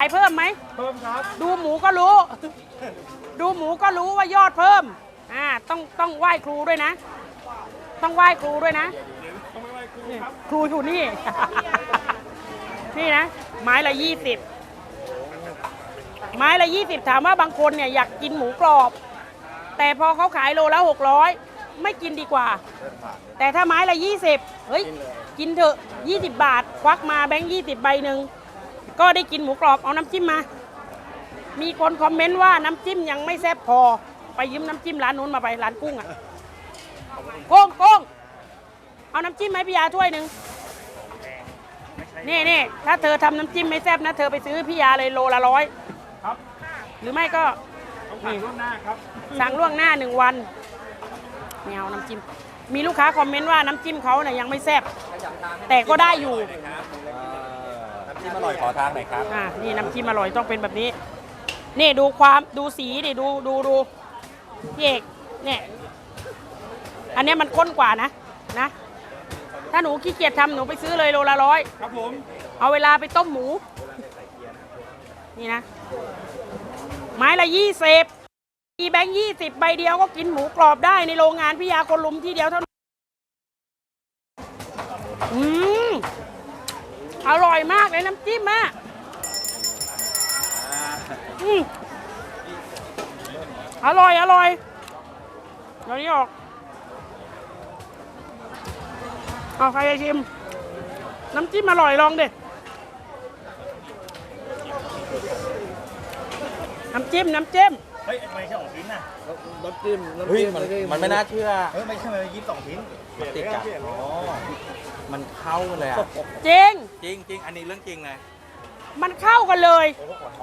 ขายเพิ่มไหม เพิ่มครับ ดูหมูก็รู้ ดูหมูก็รู้ว่ายอดเพิ่ม อ่า ต้องต้องไหว้ครูด้วยนะ ต้องไหว้ครูด้วยนะ ต้องไม่ไหวครูนี่ครับครูอยู่นี่ นี่นะ ไม้ละยี่สิบ ไม้ละยี่สิบถามว่าบางคนเนี่ยอยากกินหมูกรอบ แต่พอเขาขายโลละหกร้อยไม่กินดีกว่า แต่ถ้าไม้ละยี่สิบเฮ้ย กินเถอะยี่สิบบาท ควักมาแบงค์ยี่สิบใบหนึ่ง ก็ได้กินหมูกรอบเอาน้ำจิ้มมา มีคนคอมเมนต์ว่าน้ำจิ้มยังไม่แซ่บพอ ไปยืมน้ำจิ้มร้านนู้นมาไปร้านกุ้งอะ่ะโก้งโก้งเอาน้ำจิ้มไหมพี่ยาถ้วยหนึ่งนี่นี่ถ้าเธอทำน้ำจิ้มไม่แซ่บนะเธอไปซื้อพี่ยาเลยโลละร้อยครับ หรือไม่ก็ต้องผ่านล่วงหน้าครับสั่งล่วงหน้าหนึ่งวันไม่เอาน้ำจิ้มมีลูกค้าคอมเมนต์ว่าน้ำจิ้มเขาเนี่ยยังไม่แซ่บแต่ก็ได้อยู่น้ำ จิ้มอร่อยขอทางหน่อยครับอะนี่น้ำจิ้มอร่อยต้องเป็นแบบนี้ นี่ดูความดูสีดิดูดูดูพี่เอกเนี่ยอันเนี้ยมันข้นกว่านะนะ ถ้าหนูขี้เกียจทำหนูไปซื้อเลยโลละร้อยครับผมเอาเวลาไปต้มหมู นี่นะ ไม้ละยี่สิบมีแบงค์ยี่สิบใบเดียวก็กินหมูกรอบได้ในโรงงานพิยาคนลุมที่เดียวเท่านั้นอืม อร่อยมากเลยน้ำจิ้มอะอืมอร่อย อร่อยเดี๋ยวนี้ออก เอาใครจะชิม น้ำจิ้มอร่อยลองดิ น้ำจิ้ม น้ำจิ้ม เฮ้ยไม่ใช่ของชิ้นน่ะน้ำจิ้มน้ำเฮ้ยจิ้มมันมันไม่น่าเชื่อ เฮ้ยไม่ใช่มันยี่สิบสองชิ้น มันติดกันอ๋อ มันเข้ากันเลยอะจริง จริงจริงอันนี้เรื่องจริงเลยมันเข้ากันเลย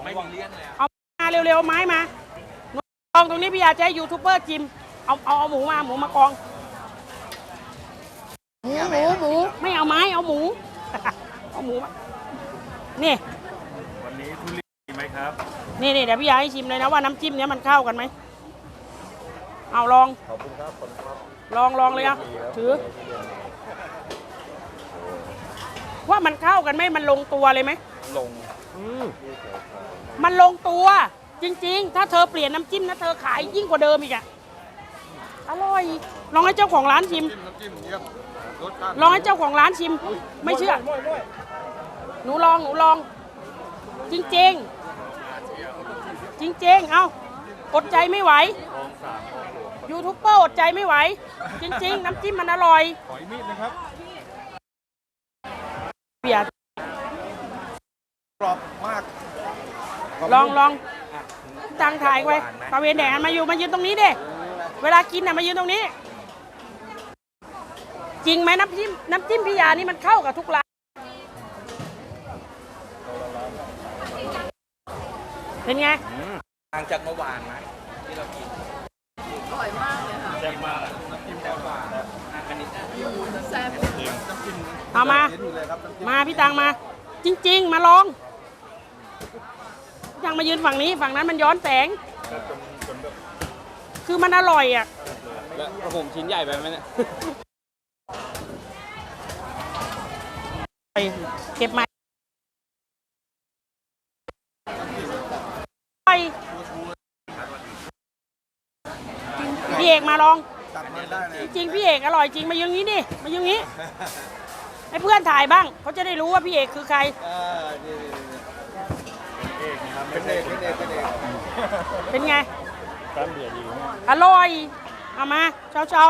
ไม่มีเลี่ยนเลยอะเอามาเร็วๆไม้มาหนูกองตรงนี้พี่อยากจะให้ยูทูบเบอร์จิมเอาเอาเอาหมูมาหมูมากองหมูหมูหมูไม่เอาไม้เอาหมู เอาหมูมานี่ วันนี้ทุเรียนดีไหมครับ นี่นี่เดี๋ยวพี่อยากให้ชิมเลยนะว่าน้ำจิ้มเนี้ยมันเข้ากันไหมเอาลองขอบคุณครับคนครับลองลองเลยอะถือ ว่ามันเข้ากันไหมมันลงตัวเลยไหมลงมันลงตัว จริง ๆ ถ้าเธอเปลี่ยนน้ำจิ้มนะเธอขายยิ่งกว่าเดิมอีกอะอร่อย ลองให้เจ้าของร้านชิม น้ำจิ้มเยี่ยมรสชาติลองให้เจ้าของร้านชิม ไม่เชื่อ หนูลองหนูลอง จริง ๆ จริง ๆ เอาอดใจไม่ไหว ยูทูบเบอร์อดใจไม่ไหว จริง ๆ น้ำจิ้มมันอร่อย ขออีกนิดนะครับ เบียร์กรอบมากลองลองตังถ่ายไว้ตะเวนแดงมาอยู่มายืนตรงนี้เด้เวลากินน่ะมายืนตรงนี้ จริงไหมน้ำจิ้มน้ำจิ้มพิยานี่มันเข้ากับทุกร้านเป็นไงทางจากเมื่อวานไหมที่เรากินแซ่บมากอันนี้นะเอามาเห็นอยู่เลยครับ น้ำจิ้มมาพี่ตังมา จริง ๆ มาลองพี่ตังมายืนฝั่งนี้ฝั่งนั้นมันย้อนแสง คือมันอร่อยอะแล้วผมชิ้นใหญ่ไปไหมเนี่ยเก็บใหม่ไปพี่เอกมาลอง ตัดมาได้เลยจริงๆพี่เอกอร่อยจริงมายืนงี้ดิมายืนงี้ ให้เพื่อนถ่ายบ้างเขาจะได้รู้ว่าพี่เอกคือใครเออนี่เอกนะครับเป็นเด็กเป็นเด็กเป็นเด็กเป็นไงแก้มเบียร์ดีมากอร่อยเอามาเชาเชา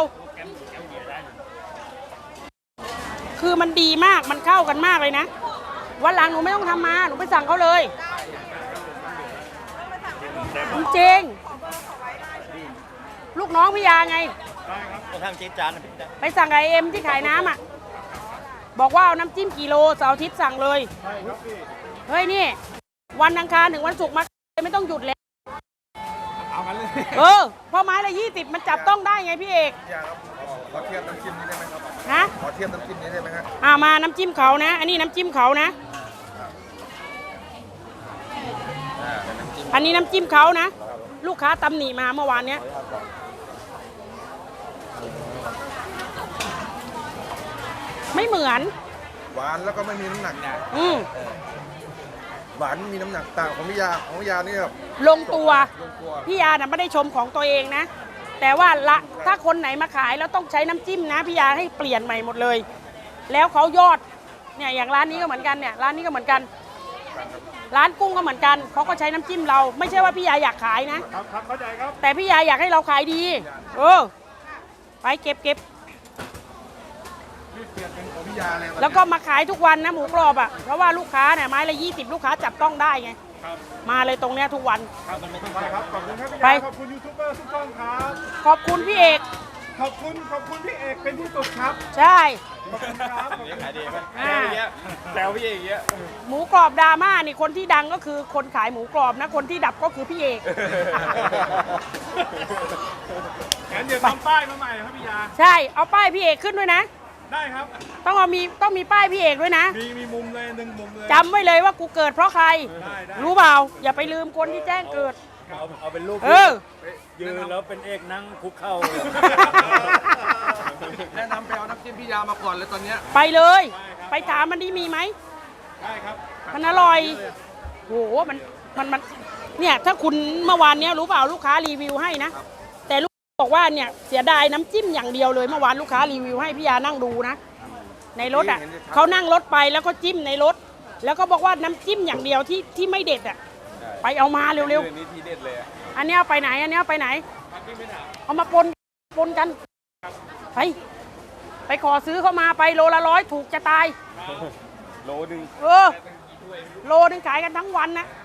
ๆคือมันดีมากมันเข้ากันมากเลยนะวันหลังหนูไม่ต้องทำมาหนูไปสั่งเขาเลยจริงๆลูกน้องพี่ยาไง จะทำจี๊ดจ๊าดนะพี่จ๊ะไปสั่งไอเอ็มที่ขายน้ำอะ บอกว่าเอาน้ำจิ้มกิโลเสาร์อาทิตย์สั่งเลย เฮ้ยนี่ วันอังคารถึงวันศุกร์มาไม่ต้องหยุดแล้วเอางั้นเลยเออเพอไม้ละยี่สิบมันจับต้องได้ไงพี่เอกพี่ยาครับขอเทียบน้ำจิ้มนี้ได้ไหมครับนะขอเทียบน้ำจิ้มนี้ได้ไหมฮะอ่ามาน้ำจิ้มเขานะ อันนี้น้ำจิ้มเขานะอันนี้น้ำจิ้มเขานะ ลูกค้าตำหนิมาเมื่อวานเนี้ย ไม่เหมือน หวานแล้วก็ไม่มีน้ำหนักอืมหวานมีน้ำหนักต่างของพี่ยาของพี่ยานี่แบบลงตัว ลงตัวพี่ยาน่ะไม่ได้ชมของตัวเองนะ แต่ว่าละถ้าคนไหนมาขายแล้วต้องใช้น้ำจิ้มนะพี่ยาให้เปลี่ยนใหม่หมดเลย แล้วเขายอดเนี่ยอย่างร้านนี้ก็เหมือนกันเนี่ยร้านนี้ก็เหมือนกัน ร้านกุ้งก็เหมือนกันเขาก็ใช้น้ำจิ้มเรา ไม่ใช่ว่าพี่ยาอยากขายนะ ครับครับเข้าใจครับ แต่พี่ยาอยากให้เราขายดี เออ ไปเก็บเก็บ แล้วก็มาขายทุกวันนะหมูกรอบอะ เพราะว่าลูกค้าเนี่ยไม้ละ20 ลูกค้าจับต้องได้ไงครับมาเลยตรงเนี้ยทุกวัน ครับมันไม่ต้องไปครับ ขอบคุณครับพี่ไป ยาขอบคุณยูทูบเบอร์ทุกช่องครับ ขอบคุณพี่เอก ขอบคุณ ขอบคุณพี่เอกเป็นที่สุดครับ ใช่ ขอบคุณครับ ขอบคุณขายดีไหมอ่าแซวพี่เอกเยอะหมูกรอบดราม่านี่คนที่ดังก็คือคนขายหมูกรอบนะ คนที่ดับก็คือพี่เอก งั้นเดี๋ยวทำป้ายมาใหม่ครับพี่ยา ใช่ เอาป้ายพี่เอกขึ้นด้วยนะ ได้ครับ ต้องเอามีต้องมีป้ายพี่เอกด้วยนะมีมีมุมเลยหนึ่งมุมเลย จำไว้เลยว่ากูเกิดเพราะใคร ได้ได้ รู้เปล่า อย่าไปลืมคนที่แจ้งเกิด เอาเอาเป็นรูปเออ ยืนแล้วเป็นเอกนั่งคุกเข่าแนะนำไปเอาน้ำจิ้มพี่ยามาก่อนเลยตอนเนี้ยไปเลย ไปถามมันดีมีไหม ได้ครับมันอร่อยโหมัน มัน มัน เนี่ย ถ้าคุณเมื่อวานเนี้ยรู้เปล่าลูกค้ารีวิวให้นะแต่ลูก บอกว่าเนี่ยเสียดายน้ำจิ้มอย่างเดียวเลยเมื่อวานลูกค้ารีวิวให้พี่ยานั่งดูนะ ในรถอะเขานั่งรถไปแล้วก็จิ้มในรถ แล้วก็บอกว่าน้ำจิ้มอย่างเดียวที่ที่ไม่เด็ดอะไปเอามาเร็วนี่ทีเด็ดเลยอะๆอันเนี้ยเอาไปไหนอันเนี้ยเอาไปไหนเอามาปนปนกันไปไปขอซื้อเข้ามาไปโลละร้อยถูกจะตาย โลหนึงเออโลนึงขายกันทั้งวันนะค